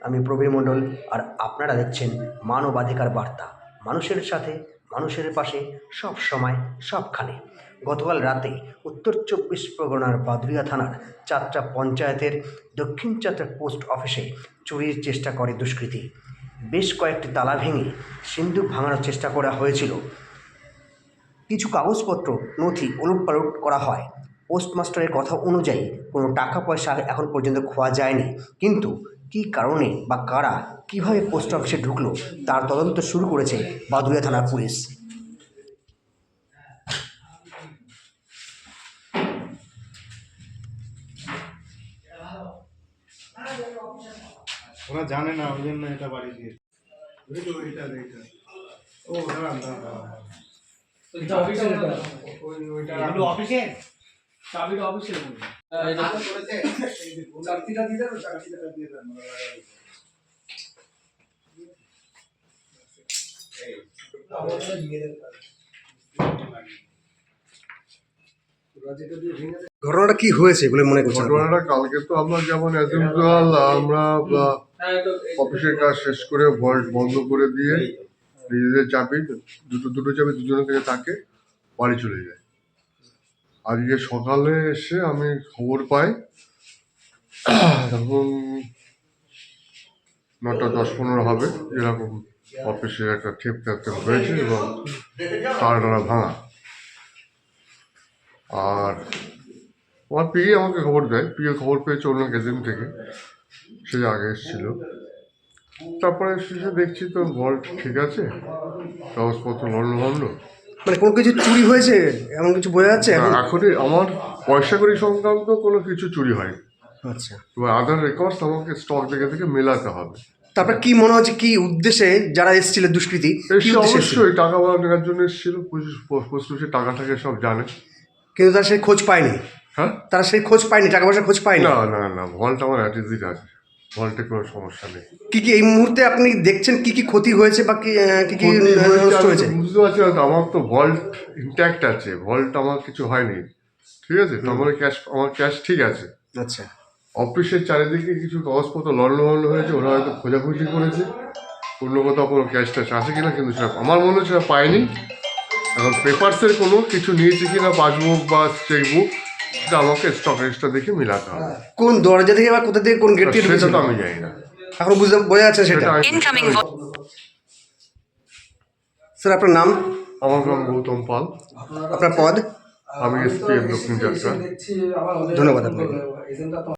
আমি প্রবীর মণ্ডল আর আপনারা দেখছেন মানবাধিকার বার্তা। মানুষের সাথে, মানুষের পাশে, সব সময়, সবখানে। গতকাল রাতে উত্তর চব্বিশ পরগনার বাদুরিয়া থানার চাত্রা পঞ্চায়েতের দক্ষিণ চাত্রা পোস্ট অফিসে চুরির চেষ্টা করে দুষ্কৃতী। বেশ কয়েকটি তালা ভেঙে সিন্ধুক ভাঙানোর চেষ্টা করা হয়েছিল। কিছু কাগজপত্র, নথি ওলটপালট করা হয়। পোস্টমাস্টারের কথা অনুযায়ী কোনো টাকা পয়সা এখন পর্যন্ত খোয়া যায়নি। কিন্তু কী কারণে বা কারা কীভাবে পোস্ট অফিসে ঢুকলো তার তদন্ত শুরু করেছে বাদুড়িয়া থানার পুলিশ। ওরা জানে না ওই জন্য এটা বাড়ি দিয়ে। তো ওইটা ও দাঁড়ান দাঁড়ান দাঁড়ান। এটা অফিসে চাবিটা দিয়ে দেন দিয়ে দেন। ঘটনাটা কি হয়েছে বলে মনে করছেন ঘটনাটা কালকে তো আমরা যেমন অ্যাজ ইউজুয়াল আমরা অফিসের কাজ শেষ করে ভল্ট বন্ধ করে দিয়ে নিজেদের চাবি দুটো দুটো চাবি দুজনের কাছে থাকে বাড়ি চলে যায়। আজকে সকালে এসে আমি খবর পাই। তখন নটা দশ পনেরো হবে, এরকম অফিসে একটা ঠেপ ট্যাপ হয়েছে এবং তার ভাঙা। আর আমার পিএ আমাকে খবর দেয়, পিএ খবর পেয়েছে অন্য গেজেন থেকে, সে আগে এসেছিল। তারপরে শেষে দেখছি তো ভল্ট ঠিক আছে, কাগজপত্র ভন্ড ভন্ড মানে কোনো কিছু চুরি হয়েছে? এমন কিছু বোঝা যাচ্ছে? এখন এখনই আমার পয়সা করি সংক্রান্ত কোনো কিছু চুরি হয়নি। আচ্ছা। এবার আদার রেকর্ডস আমাকে স্টক থেকে থেকে মেলাতে হবে। তারপর কি মনে হচ্ছে কি উদ্দেশ্যে যারা এসেছিল দুষ্কৃতী? অবশ্যই টাকা ভাড়া নেওয়ার জন্য এসেছিল পোস্ট অফিসে টাকা থাকে সব জানে। কিন্তু তারা সেই খোঁজ পায়নি? হ্যাঁ? তারা সেই খোঁজ পায়নি টাকা পয়সা খোঁজ পায়নি? না না না ভল্ট আমার অ্যাটিজিট আছে। ভল্টে কোনো সমস্যা নেই। কি কি এই মুহূর্তে আপনি দেখছেন কি কি ক্ষতি হয়েছে বা কি কি কি নষ্ট হয়েছে? বুঝতে পারছি না তো, আমার তো ভল্ট ইন্ট্যাক্ট আছে ভল্ট আমার কিছু হয়নি। ঠিক আছে? তো আমার ক্যাশ আমার ক্যাশ ঠিক আছে। আচ্ছা। অফিসের চারিদিকে কিছু কাগজপত্র লন্ডন হয়েছে ওরা হয়তো খোঁজাখুঁজি করেছে। অন্য কোথাও কোনো ক্যাশ ট্যাশ আছে কিনা কিন্তু সেটা আমার মনে হচ্ছে সেটা পাইনি এখন পেপারসের কোনো কিছু নিয়েছে কিনা পাসবুক বা চেকবুক আমাকে স্টক রেজিস্টার দেখে মিলাতে হবে। কোন দরজা থেকে বা কোথা থেকে কোন গেট থেকে সেটা তো আমি জানি না। এখন বুঝতে বোঝা যাচ্ছে সেটা। vo- স্যার আপনার নাম? আমার নাম গৌতম পাল। আপনার পদ? আমি এসপি দক্ষিণ যাত্রা। ধন্যবাদ আপনাকে।